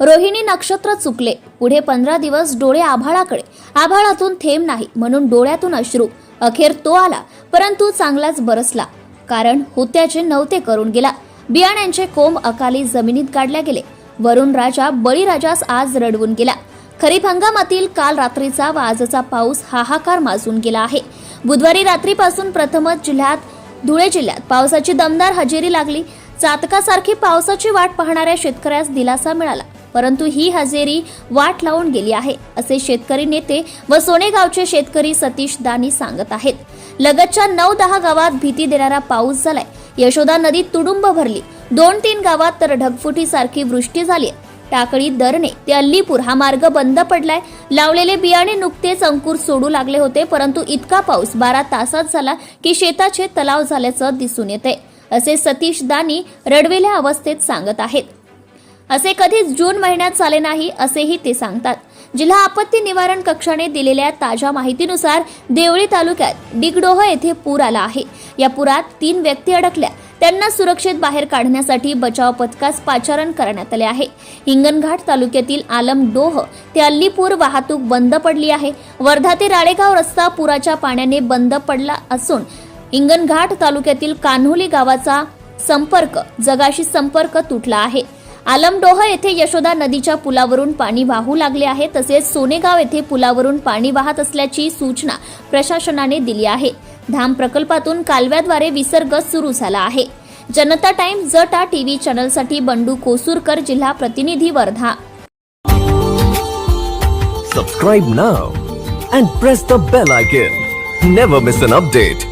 रोहिणी नक्षत्र चुकले. पुढे पंधरा दिवस डोळे आभाळाकडे. आभाळातून थेंब नाही म्हणून डोळ्यातून अश्रू. अखेर तो आला परंतु चांगलाच बरसला. कारण होत्याचे नव्हते करून गेला. बियाण्यांचे कोंब अकाली जमिनीत काढल्या गेले. वरुण राजा बळीराजास आज रडवून गेला. खरीप हंगामातील काल रात्रीचा व आजचा पाऊस हाहाकार माजून गेला आहे. बुधवारी रात्रीपासून प्रथमच जिल्ह्यात धुळे जिल्ह्यात पावसाची दमदार हजेरी लागली. चातकासारखी पावसाची वाट पाहणाऱ्या शेतकऱ्यास दिलासा मिळाला. परंतु ही हजेरी वाट लावून गेली आहे असे शेतकरी नेते व सोनेगावचे शेतकरी सतीश दानी सांगत आहेत. लगतच्या नऊ दहा गावात भीती देणारा पाऊस झालाय. यशोदा नदी तुडुंब भरली. दोन तीन गावात तर ढगफुटीसारखी वृष्टी झाली टाकळी दरणे ते अल्लीपूर हा मार्ग बंद पडलाय. लावलेले बियाणे नुकतेच अंकुर सोडू लागले होते परंतु इतका पाऊस बारा तासात झाला की शेताचे तलाव झाल्याचं दिसून येते असे सतीश दानी रडवेल्या अवस्थेत सांगत आहेत. असे कधीच जून महिन्यात झाले नाही असेही ते सांगतात. जिल्हा आपत्ती निवारण कक्षाने दिलेल्या ताज्या माहितीनुसार देवळी तालुक्यात डिगडोह येथे पूर आला आहे. या पुरात तीन व्यक्ती अडकल्या. त्यांना सुरक्षित बाहेर काढण्यासाठी बचाव पथकास पाचारण करण्यात आले आहे. हिंगणघाट तालुक्यातील आलमडोह ते अल्लीपूर वाहतूक बंद पडली आहे. वर्धा ते राळेगाव रस्ता पुराच्या पाण्याने बंद पडला असून हिंगणघाट तालुक्यातील कान्होली गावाचा संपर्क जगाशी संपर्क तुटला आहे. आलमडोह येथे यशोदा नदीच्या पुलावरून पाणी वाहू लागले आहे तसेच सोनेगाव येथे पुलावरून पाणी वाहत असल्याची सूचना प्रशासनाने दिली आहे. धाम प्रकल्पातून कालव्याद्वारे विसर्ग सुरू झाला आहे. जनता टाइम जटा टीव्ही चॅनलसाठी बंडू कोसूरकर जिल्हा प्रतिनिधी Wardha. Subscribe now and press the bell icon never miss an update